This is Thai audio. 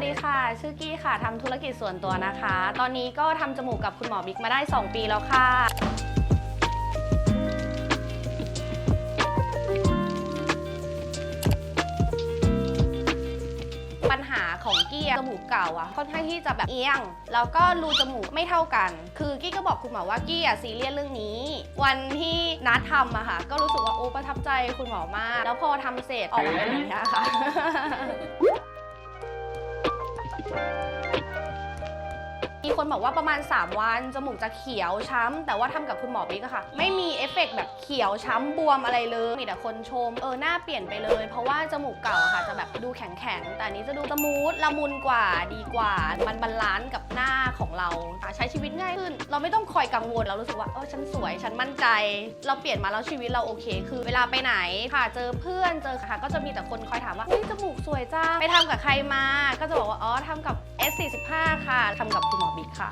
วัสดีค่ะ ชื่อกี้ค่ะทำธุรกิจส่วนตัวนะคะ ตอนนี้ก็ทำจมูกกับคุณหมอบิ๊กมาได้ 2 ปีแล้วค่ะ ปัญหาของกี้อะจมูกเก่าอะค่อนข้างที่จะแบบเอียง แล้วก็รูจมูกไม่เท่ากัน คือกี้ก็บอกคุณหมอว่ากี้อะซีเรียสเรื่องนี้ วันที่นัดทำอะค่ะ ก็รู้สึกว่าโอ้ประทับใจคุณหมอมาก แล้วพอทำเสร็จออกมาเป็นแบบเนี้ยค่ะ มี คนบอกว่าประมาณ 3 วัน จมูกจะเขียวช้ำ แต่ว่าทำกับคุณหมอบิ๊กอะค่ะ ไม่มีเอฟเฟกต์แบบเขียวช้ำบวมอะไรเลย มีแต่คนชม เออหน้าเปลี่ยนไปเลย เพราะว่าจมูกเก่าอะค่ะจะแบบดูแข็งๆ แต่อันนี้จะดูสมูทละมุนกว่าดีกว่า มันบาลานซ์กับหน้าของเราค่ะใช้ชีวิตง่ายขึ้น เราไม่ต้องคอยกังวลเรารู้สึกว่าเออฉันสวยฉันมั่นใจ เราเปลี่ยนมาแล้วชีวิตเราโอเค คือเวลาไปไหนค่ะ เจอเพื่อนเจอค่ะ ก็จะมีแต่คนคอยถามว่าเฮ้ยจมูกสวยจ้าไปทำกับใครมา ก็จะบอกว่าอ๋อทำกับ S45 ค่ะทำกับคุณหมอบิ๊กค่ะ